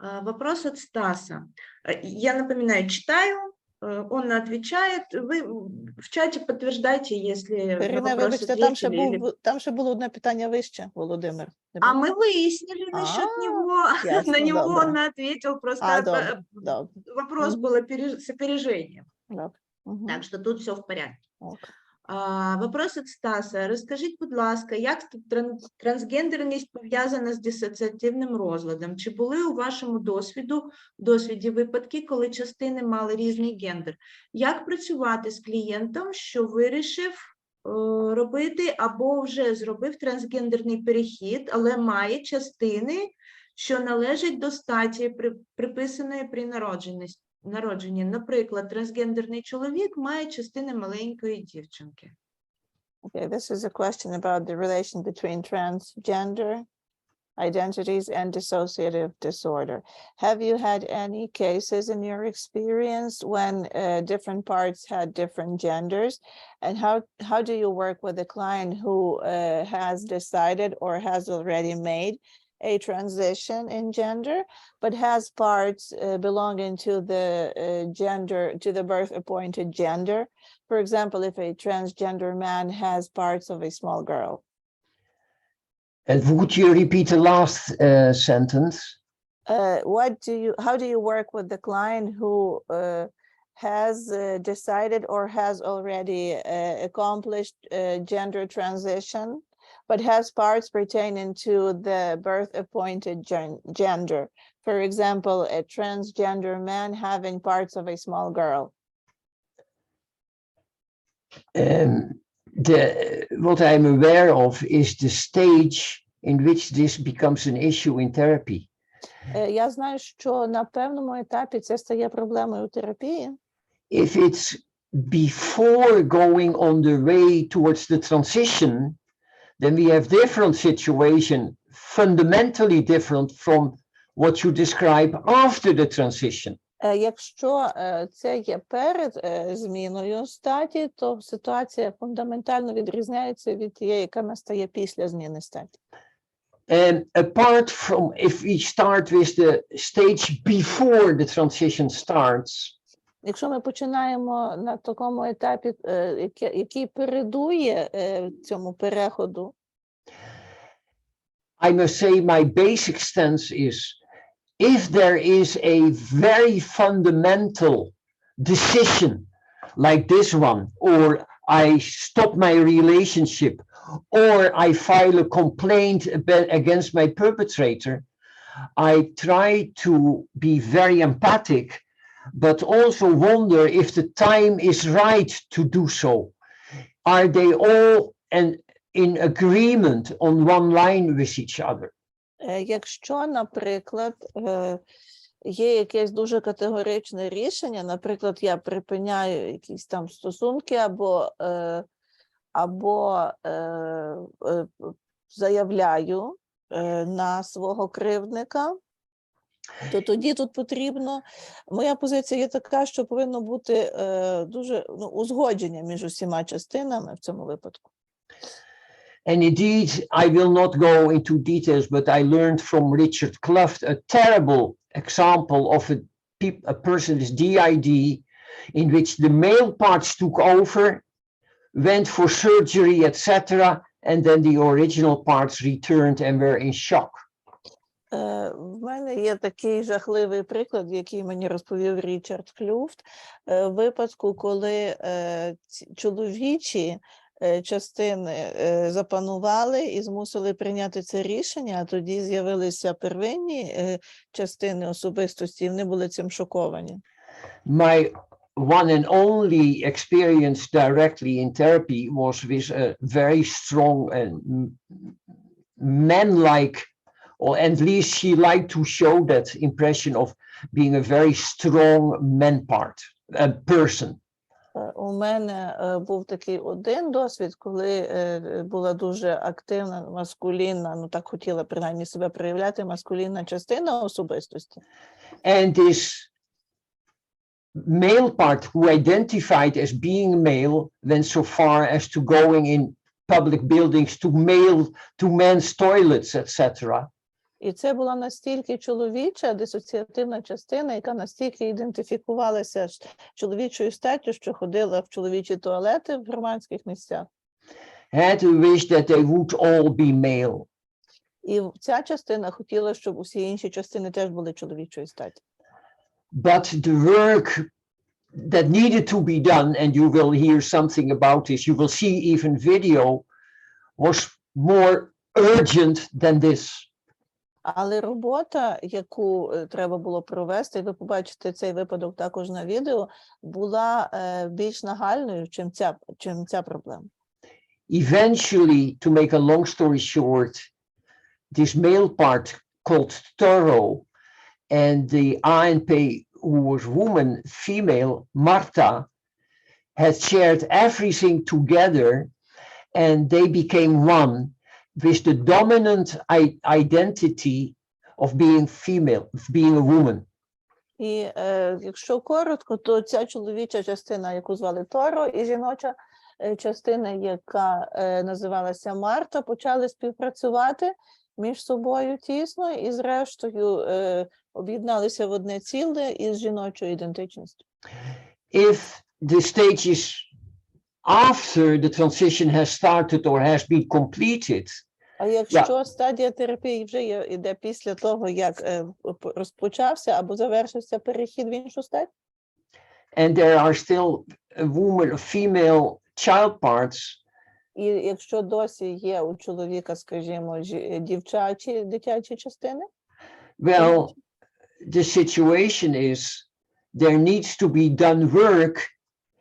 А, вопрос от Стаса. Э, я напоминаю, читаю, э, он отвечает. Вы в чаті підтверджайте, якщо Ірина, вибачте, там ще був там ще було одне питання вище, Володимир. А ми вияснили а, насчет нього. На него він не відповів, просто а, э, вопрос було з опережением. Так что тут все в порядку. Ок. Вопрос від Стаса. Розкажіть, будь ласка, як трансгендерність пов'язана з дисоціативним розладом? Чи були у вашому досвіду досвіді випадки, коли частини мали різний гендер? Як працювати з клієнтом, що вирішив робити або вже зробив трансгендерний перехід, але має частини, що належать до статі, приписаної при народженні? народженні. Наприклад, трансгендерний чоловік має частини маленької дівчинки. Okay, this is a question about the relation between transgender identities and dissociative disorder. Have you had any cases in your experience when uh, different parts had different genders? And how, how do you work with a client who uh, has decided or has already made a transition in gender, but has parts uh, belonging to the uh, gender, to the birth appointed gender? For example, if a transgender man has parts of a small girl. And would you repeat the last uh, sentence? Uh, what do you, how do you work with the client who uh, has uh, decided or has already uh, accomplished uh, gender transition, but has parts pertaining to the birth appointed gen- gender? For example, a transgender man having parts of a small girl. Um, the, what I'm aware of is the stage in which this becomes an issue in therapy. Е, Я знаю, що на певному етапі це стає проблемою у терапії. If it's before going on the way towards the transition, then we have different situation, fundamentally different from what you describe after the transition. Е, Якщо е, це є перед е, зміною статі, то ситуація фундаментально відрізняється від тієї, яка настає після зміни статі. And apart from if we start with the stage before the transition starts, Якщо ми починаємо на такому етапі, е, яке- який передує е, цьому переходу, I must say my basic stance is if there is a very fundamental decision like this one, or I stop my relationship, or I file a complaint aba- against my perpetrator, I try to be very empathic, but also wonder if the time is right to do so. Are they all and in agreement on one line with each other? Е, Якщо, наприклад, е, є якесь дуже категоричне рішення, наприклад, я припиняю якісь там стосунки або, е, або заявляю на свого кривдника, то тоді тут потрібно, моя позиція є така, що повинно бути е, дуже ну, узгодження між усіма частинами в цьому випадку. And indeed, I will not go into details, but I learned from Richard Clough a terrible example of a, peop- a person with DID in which the male parts took over, went for surgery, etc., and then the original parts returned and were in shock. Е, В мене є такий жахливий приклад, який мені розповів Річард Клюфт, е, випадку, коли е, чоловічі е, частини е, запанували і змусили прийняти це рішення, а тоді з'явилися первинні е, частини особистості, і вони були цим шоковані. My one and only experience directly in therapy was with a very strong and man-like, or at least she liked to show that impression of being a very strong man part, a person. Е, У мене е, був такий один досвід, коли е, е, була дуже активна маскулінна, ну так хотіла принаймні себе проявляти, маскулінна частина особистості. And this male part who identified as being male went so far as to going in public buildings to male to men's toilets, etc. І це була настільки чоловіча дисоціативна частина, яка настільки ідентифікувалася з чоловічою статтю, що ходила в чоловічі туалети в громадських місцях. had to wish that they would all be male. І ця частина хотіла, щоб усі інші частини теж були чоловічої статі. But the work that needed to be done, and you will hear something about this, you will see even video, was more urgent than this. Але робота, яку е, треба було провести, ви побачите цей випадок також на відео, була е, більш нагальною, чим ця, чим ця проблема. Eventually, to make a long story short, this male part called Toro and the ANP, who was woman, female, Marta, had shared everything together and they became one with the dominant identity of being female, of being a woman. І е, якщо коротко, то ця чоловіча частина, яку звали Торо, і жіноча е, частина, яка е, називалася Марта, почали співпрацювати між собою тісно і, зрештою, е, об'єдналися в одне ціле із жіночою ідентичністю. if the stages after the transition has started or has been completed, А якщо стадія терапії вже є, іде після того, як е, розпочався або завершився перехід в іншу стать, and there are still a woman, female child parts, і якщо досі є у чоловіка, скажімо, дівчачі дитячі частини, well, the situation is there needs to be done work,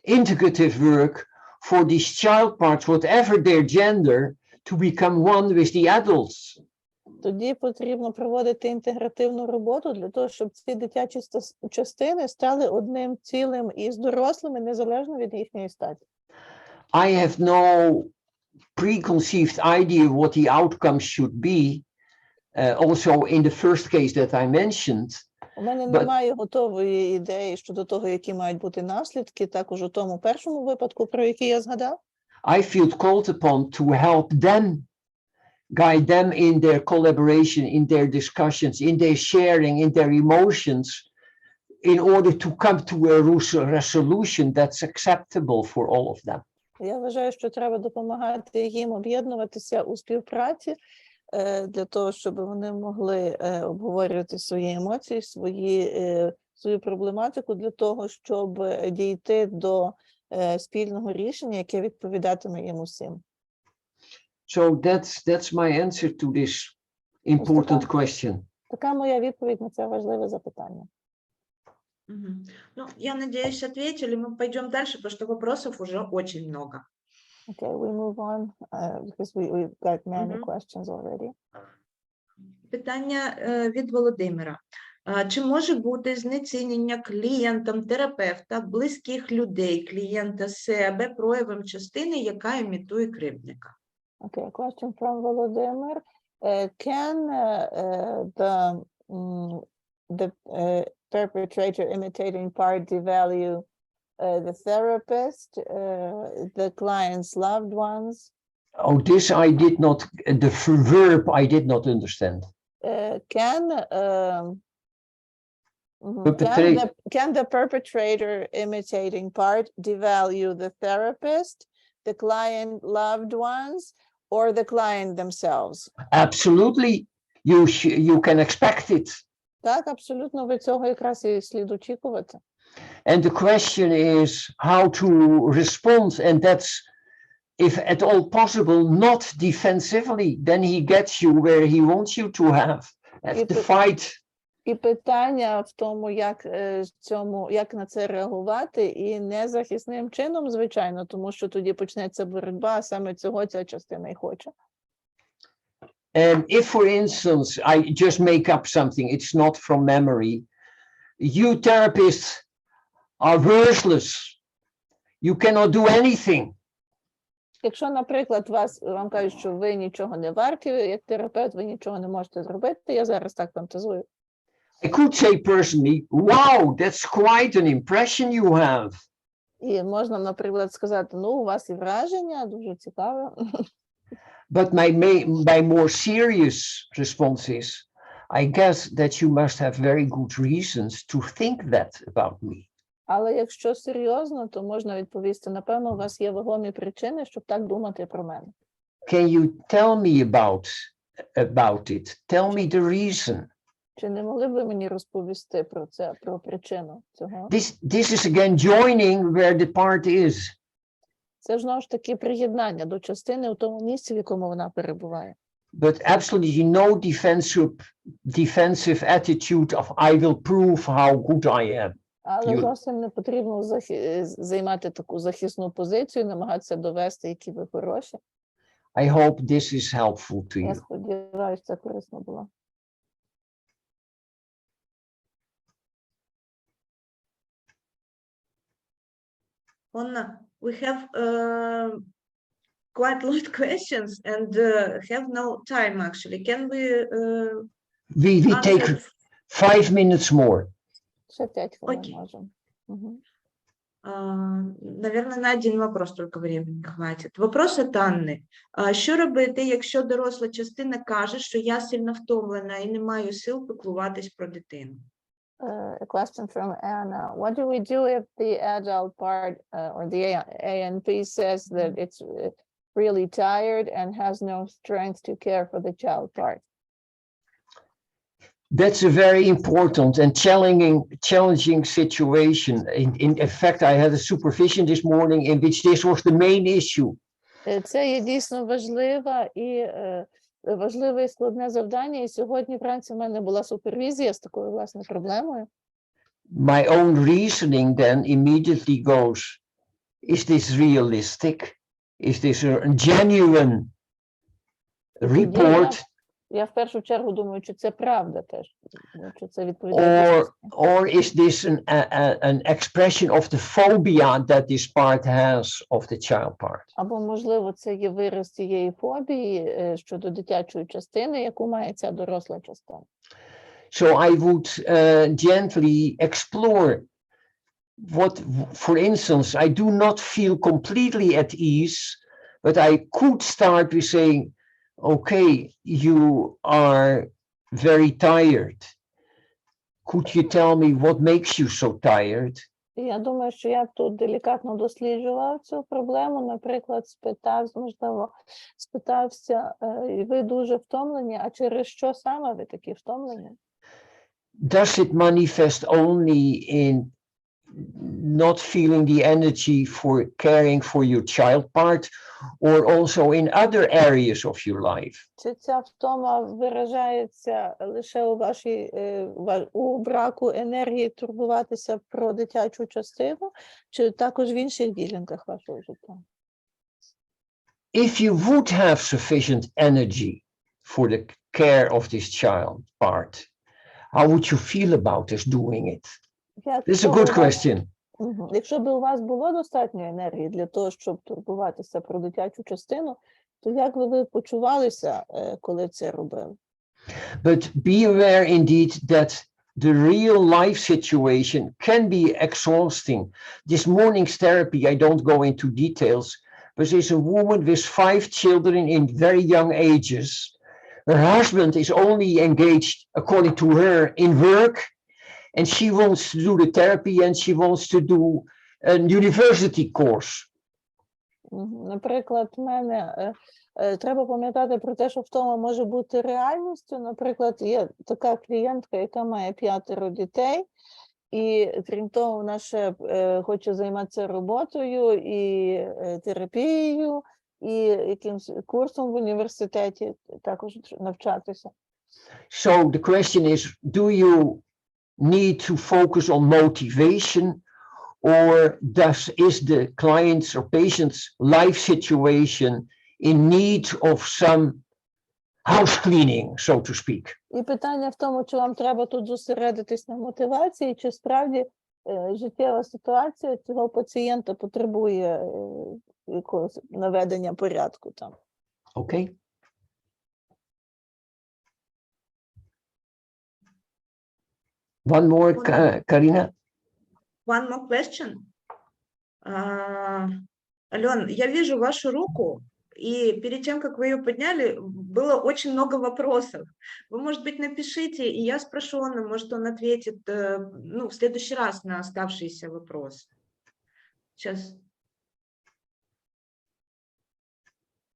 integrative work for these child parts, whatever their gender, to become one with the adults. тоді потрібно проводити інтегративну роботу для того, щоб ці дитячі частини стали одним цілим із дорослими, незалежно від їхньої статі. I have no preconceived idea what the outcome should be. Uh, also, in the first case that I mentioned, У мене But- немає готової ідеї щодо того, які мають бути наслідки, також у тому першому випадку, про який я згадав. I feel called upon to help them, guide them in their collaboration, in their discussions, in their sharing, in their emotions, in order to come to a res- resolution that's acceptable for all of them. Я вважаю, що треба допомагати їм об'єднуватися у співпраці е, для того, щоб вони могли е, обговорювати свої емоції, свої, е, свою проблематику для того, щоб е, дійти до е, спільного рішення, яке відповідатиме їм усім. So that's that's my answer to this important так. question. Така моя відповідь на це важливе запитання. Ну, я надеюсь, ответили. Мы пойдем дальше, потому что вопросов уже очень много. Okay, we move on uh, because we we've got many Мгм. questions already. Питання е, від Володимира. Чи може бути знецінення клієнтам терапевта, близьких людей, клієнта себе проявом частини, яка імітує кривдника? Okay, question from Volodymyr. Uh, can uh, uh, the mm, the uh, perpetrator imitating part devalue uh, the therapist, uh, the client's loved ones? Oh, this I did not, the verb I did not understand. Uh, can um, mhm, can Perpetrate- the can the perpetrator imitating part devalue the therapist, the client loved ones, or the client themselves? Absolutely, you sh- you can expect it. Так, абсолютно від цього якраз і слід очікувати. And the question is how to respond, and that's if at all possible, not defensively, then he gets you where he wants you to have. Have If the it- fight. І питання в тому, як е, цьому, як на це реагувати, і не захисним чином, звичайно, тому що тоді почнеться боротьба, а саме цього ця частина і хоче. And if, for instance, I just make up something, it's not from memory. You therapists are worthless. You cannot do anything. Якщо, наприклад, вас вам кажуть, що ви нічого не варті, як терапевт, ви нічого не можете зробити. Я зараз так фантазую. I could say personally, wow, that's quite an impression you have. І можна, наприклад, сказати: ну, у вас і враження дуже цікаве. But my, ma- my more serious response is, I guess that you must have very good reasons to think that about me. Але якщо серйозно, то можна відповісти: напевно, у вас є вагомі причини, щоб так думати про мене. Can you tell me about about it? Tell me the reason. Чи не могли б ви мені розповісти про це, про причину цього? This this is again joining where the part is. Це ж знову ж таки приєднання до частини у тому місці, в якому вона перебуває. But absolutely no defensive defensive attitude of I will prove how good I am. Але Юль. зовсім не потрібно захи- займати таку захисну позицію, намагатися довести, які ви хороші. I hope this is helpful to Я сподіваюся, це корисно було. Anna, we have uh, quite a lot of questions and uh, have no time actually. Can we uh, We we take answer five minutes more. Ще п'ять хвилин Окей. можемо. Мгм. Наверное, на один вопрос только времени хватит. Вопрос від Анни. А Що робити, якщо доросла частина каже, що я сильно втомлена і не маю сил піклуватись про дитину? Uh, a question from Anna. What do we do if the adult part uh, or the A- ANP says that it's uh, really tired and has no strength to care for the child part? That's a very important and challenging challenging situation. In, in, in fact, I had a supervision this morning in which this was the main issue. Е, Це є дійсно важлива і е, важливе і складне завдання. І сьогодні вранці в мене була супервізія з такою власне проблемою. My own reasoning then immediately goes, is this realistic? Is this a genuine report? Я в першу чергу думаю, чи це правда теж, ну, чи це відповідає Or, дійсності. or is this an, a, a- an expression of the phobia that this part has of the child part? Або, можливо, це є вираз цієї фобії е, щодо дитячої частини, яку має ця доросла частина. So I would uh, gently explore what, for instance, I do not feel completely at ease, but I could start with saying, okay, you are very tired. Could you tell me what makes you so tired? Я думаю, що я тут делікатно досліджував цю проблему. Наприклад, спитав, можливо, спитався, е, ви дуже втомлені, а через що саме ви такі втомлені? Does it manifest only in not feeling the energy for caring for your child part, or also in other areas of your life? Чи ця втома виражається лише у вашій е, ва- у браку енергії турбуватися про дитячу частину, чи також в інших ділянках вашого життя? if you would have sufficient energy for the care of this child part, how would you feel about us doing it? This is a Якщо good у вас- question. Мгм. Якщо б у вас було достатньо енергії для того, щоб турбуватися про дитячу частину, то як би ви почувалися, е, коли це робили? But be aware indeed that the real life situation can be exhausting. This morning's therapy, I don't go into details, but there's a woman with five children in very young ages. Her husband is only engaged, according to her, in work, and she wants to do the therapy and she wants to do a university course. Наприклад, в мене е, е, треба пам'ятати про те, що втома може бути реальністю. Наприклад, є така клієнтка, яка має п'ятеро дітей, і крім того, вона ще е, хоче займатися роботою і терапією, і якимсь курсом в університеті також навчатися. So the question is, do you need to focus on motivation or does is the client's or patient's life situation in need of some house cleaning, so to speak? І питання в тому, чи вам треба тут зосередитись на мотивації, чи справді е, життєва ситуація цього пацієнта потребує е, якогось наведення порядку там. Okay. One more, Ka- Karina? One more question. А, Ален, я вижу вашу руку, и перед тем, как вы ее подняли, было очень много вопросов. Вы, может быть, напишите, и я спрошу Анну, может, он ответит э, ну, в следующий раз на оставшиеся вопросы. Сейчас.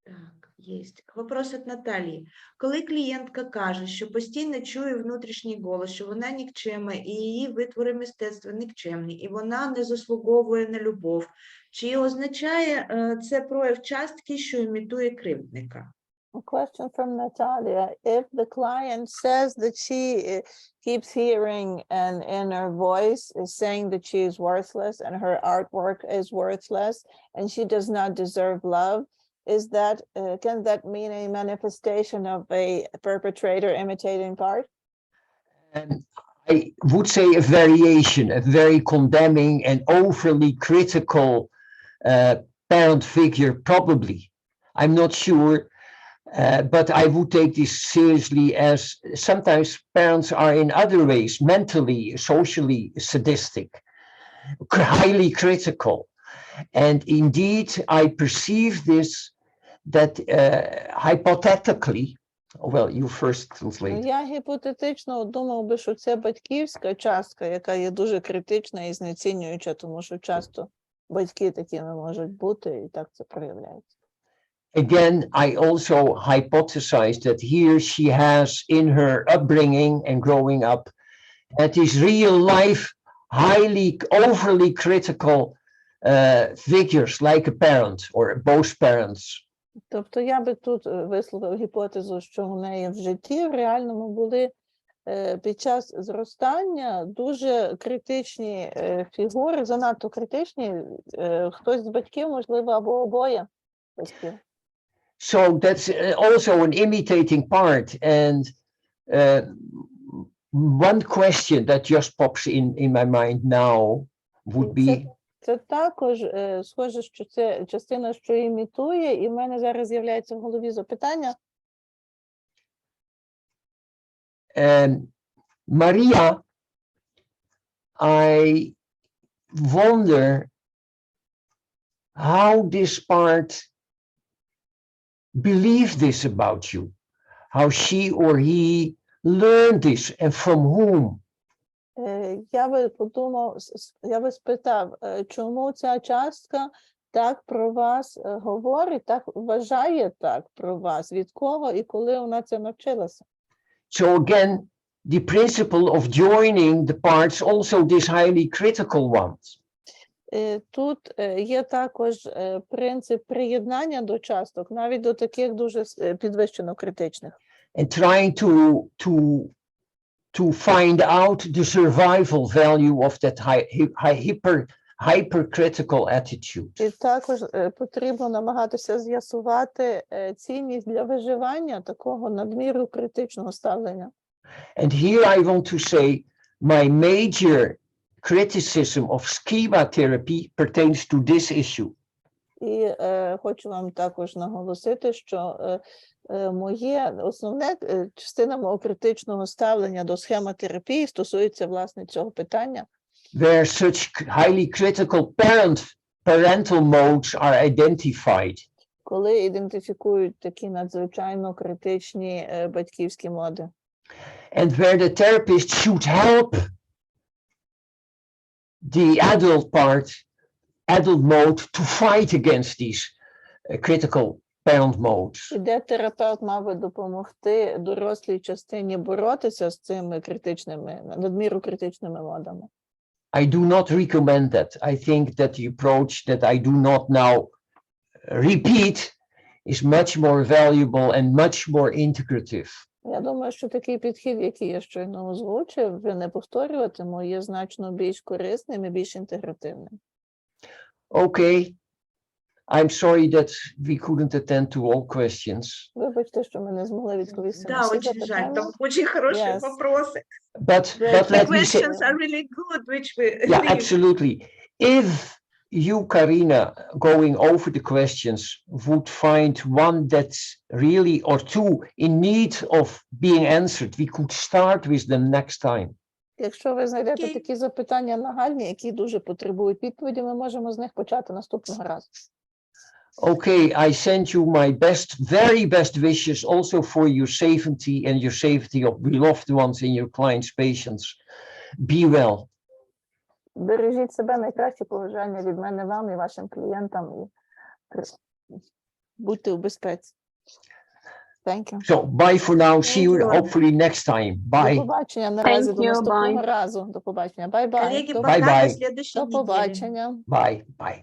Так, есть. Вопрос від Наталії. Коли клієнтка каже, що постійно чує внутрішній голос, що вона нікчема, і її витвори мистецтва нікчемні, і вона не заслуговує на любов, чи означає е, це прояв частки, що імітує кривдника? A question from Natalia. If the client says that she uh, keeps hearing an inner voice is saying that she is worthless and her artwork is worthless and she does not deserve love, is that uh, can that mean a manifestation of a perpetrator imitating part? And I would say a variation, a very condemning and overly critical uh, parent figure, probably. I'm not sure, uh, but I would take this seriously as sometimes parents are in other ways mentally, socially sadistic, highly critical. And indeed, I perceive this that uh, hypothetically, well, you first Ну, translate. Я гіпотетично думав би, що це батьківська частка, яка є дуже критична і знецінююча, тому що часто батьки такими можуть бути, і так це проявляється. again, I also hypothesize that here she has in her upbringing and growing up, at these real life, highly overly critical uh, figures like a parent or both parents. Тобто я би тут е, висловив гіпотезу, що у неї в житті в реальному були е, під час зростання дуже критичні е, фігури, занадто критичні. е, Хтось з батьків, можливо, або обоє батьків. So that's uh, also an imitating part. And uh, one question that just pops in in my mind now would Це, be це також е, схоже, що це частина, що імітує, і в мене зараз з'являється в голові запитання. Maria, I wonder how this part believed this about you, how she or he learned this and from whom. Е, Я би подумав, я би спитав, е, чому ця частка так про вас е, говорить, так вважає так про вас, від кого і коли вона це навчилася? So again, the principle of joining the parts, also this highly critical ones. Тут є також принцип приєднання до часток, навіть до таких дуже підвищено критичних. and trying to to to find out the survival value of that high, hy- high hyper hypercritical attitude. І також е, потрібно намагатися з'ясувати е, цінність для виживання такого надміру критичного ставлення. And here I want to say my major criticism of schema therapy pertains to this issue. І е, хочу вам також наголосити, що е, е, моє основне е, частина мого критичного ставлення до схемотерапії стосується власне цього питання, where such highly critical parent parental modes are identified. коли ідентифікують такі надзвичайно критичні е, батьківські моди. and where the therapist should help the adult part, adult mode to fight against these critical parent modes. І де терапевт мав би допомогти дорослій частині боротися з цими критичними, надміру критичними модами. I do not recommend that. I think that the approach that I do not now repeat is much more valuable and much more integrative. Я думаю, що такий підхід, який я щойно озвучив, вже не повторюватиму, є значно більш корисним і більш інтегративним. Okay. I'm sorry that we couldn't attend to all questions, Вибачте, що ми не змогли відповісти на Да, всі очень жаль, запитання. там очень хорошие Yes. вопросы. but The- but The let me say, questions are really good, which we Yeah, leave. absolutely. If you, Karina, going over the questions would find one that's really or two in need of being answered, we could start with them next time. Якщо ви знайдете Окей. такі запитання нагальні, які дуже потребують відповіді, ми можемо з них почати наступного разу. Okay, I send you my best, very best wishes also for your safety and your safety of beloved ones and your clients' patients. Be well. Бережіть себе найкраще побажання від мене вам і вашим клієнтам. І при- будьте у безпеці. Thank you. So bye for now. See you Thank you. hopefully next time. До Bye. побачення наразі до you, наступного bye. разу. До побачення. Бай-бай. Коллеги, До, пока Bye-bye. до следующей до недели. побачення. Bye. Bye.